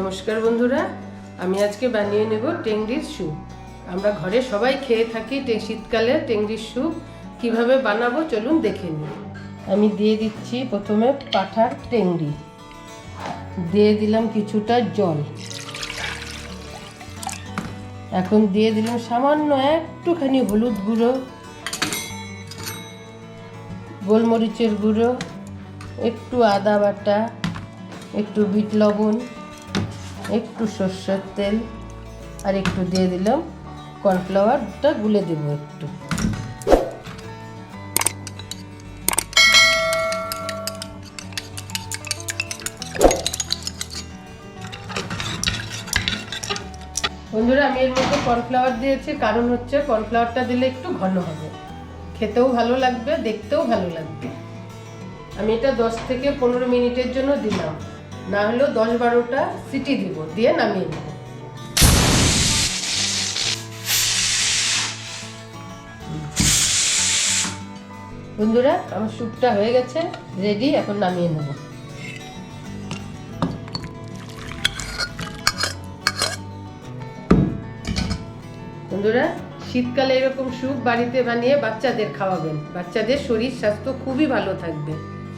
নমস্কার বন্ধুরা, আমি আজকে বানিয়ে নেব টেংরির স্যুপ। আমরা ঘরে সবাই খেয়ে থাকি শীতকালে টেংরির স্যুপ। কীভাবে বানাবো চলুন দেখে নিই। আমি দিয়ে দিচ্ছি প্রথমে পাঠার টেংরি। দিয়ে দিলাম কিছুটা জল। এখন দিয়ে দিলাম সামান্য একটুখানি হলুদ গুঁড়ো, গোলমরিচের গুঁড়ো, একটু আদা বাটা, একটু বিট লবণ একটু সর্ষের তেল আর একটু দিয়ে দিলাম কর্নফ্লাওয়ারটা গুলে দেবো একটু। বন্ধুরা, আমি এর মধ্যে কর্নফ্লাওয়ার দিয়েছি, কারণ হচ্ছে কর্নফ্লাওয়ারটা দিলে একটু ঘন হবে। খেতেও ভালো লাগবে, দেখতেও ভালো লাগবে। আমি এটা দশ থেকে পনেরো মিনিটের জন্য দিলাম। না হলেও দশ বারোটা সিটি দিব, দিয়ে নামিয়ে নেব বন্ধুরা, আমার স্যুপটা হয়ে গেছে রেডি এখন নামিয়ে নেব। বন্ধুরা, শীতকালে এরকম স্যুপ বাড়িতে বানিয়ে বাচ্চাদের খাওয়াবেন। বাচ্চাদের শরীর স্বাস্থ্য খুবই ভালো থাকবে।